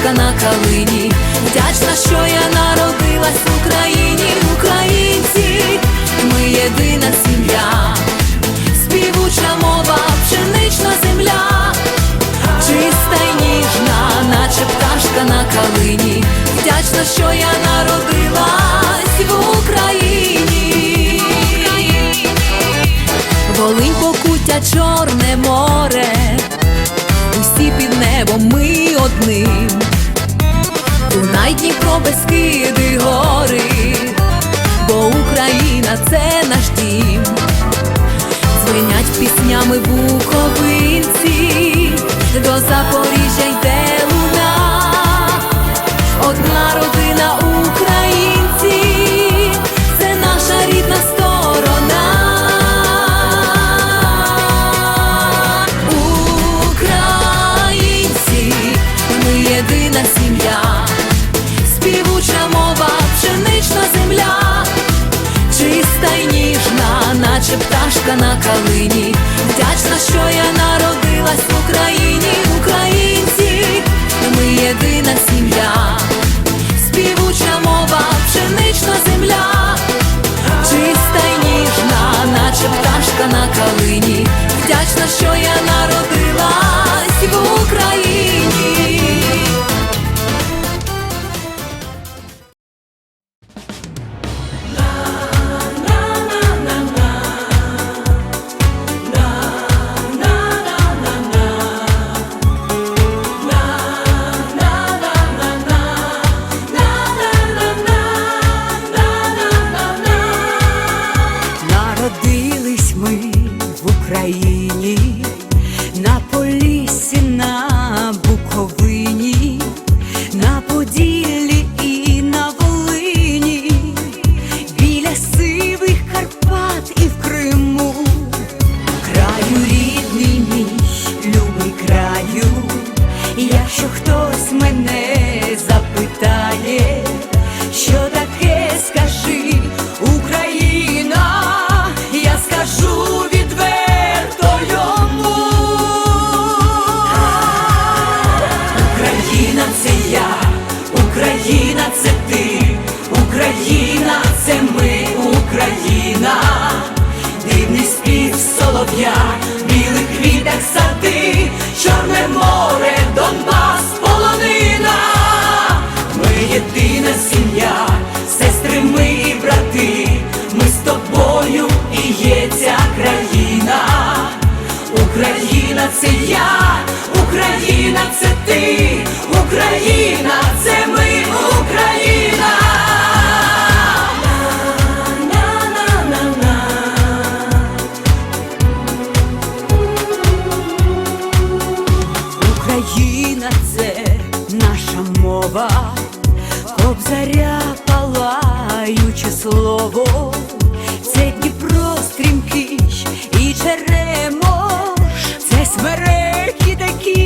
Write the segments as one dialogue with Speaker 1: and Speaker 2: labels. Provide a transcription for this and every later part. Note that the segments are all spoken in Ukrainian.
Speaker 1: пташка на калині. Вдячна, що я народилась в Україні, українці, ми єдина сім'я, співуча мова, пшенична земля, чиста й ніжна, наче пташка на калині. Вдячна, що я народилась в Україні. Волинь покуття Чорне море, усі під небом ми одним. Дунай, Дніпро, Бескиди, гори, бо Україна це наш дім. Дзвенять піснями буковинці, до Запоріжжя йде луна, одна родина українців, це наша рідна сторона. Українці, ми єдина сім'я, співуча мова, пшенична земля, чиста й ніжна, наче пташка на калині. Вдячна, що я народилась в Україні, українці, ми єдина сім'я, співуча мова, пшенична земля, чиста й ніжна, наче пташка на калині. Вдячна, що я
Speaker 2: Криму, краю рідний мій, любий краю, якщо хтось мене запитає, що таке скажи Україна, я скажу відверто йому. Україна це я, Україна це солов'я, білих квітах сади, мова, кобзаря палаюче слово, це Дніпро стрімкий і черемо, це смереки такі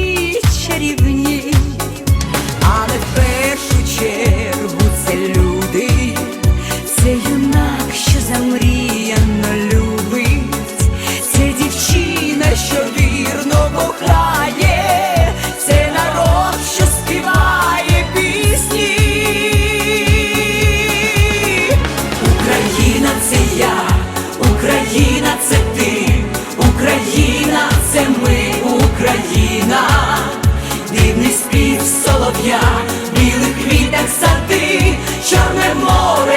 Speaker 2: солов'я, білих квітах сади, Чорне море,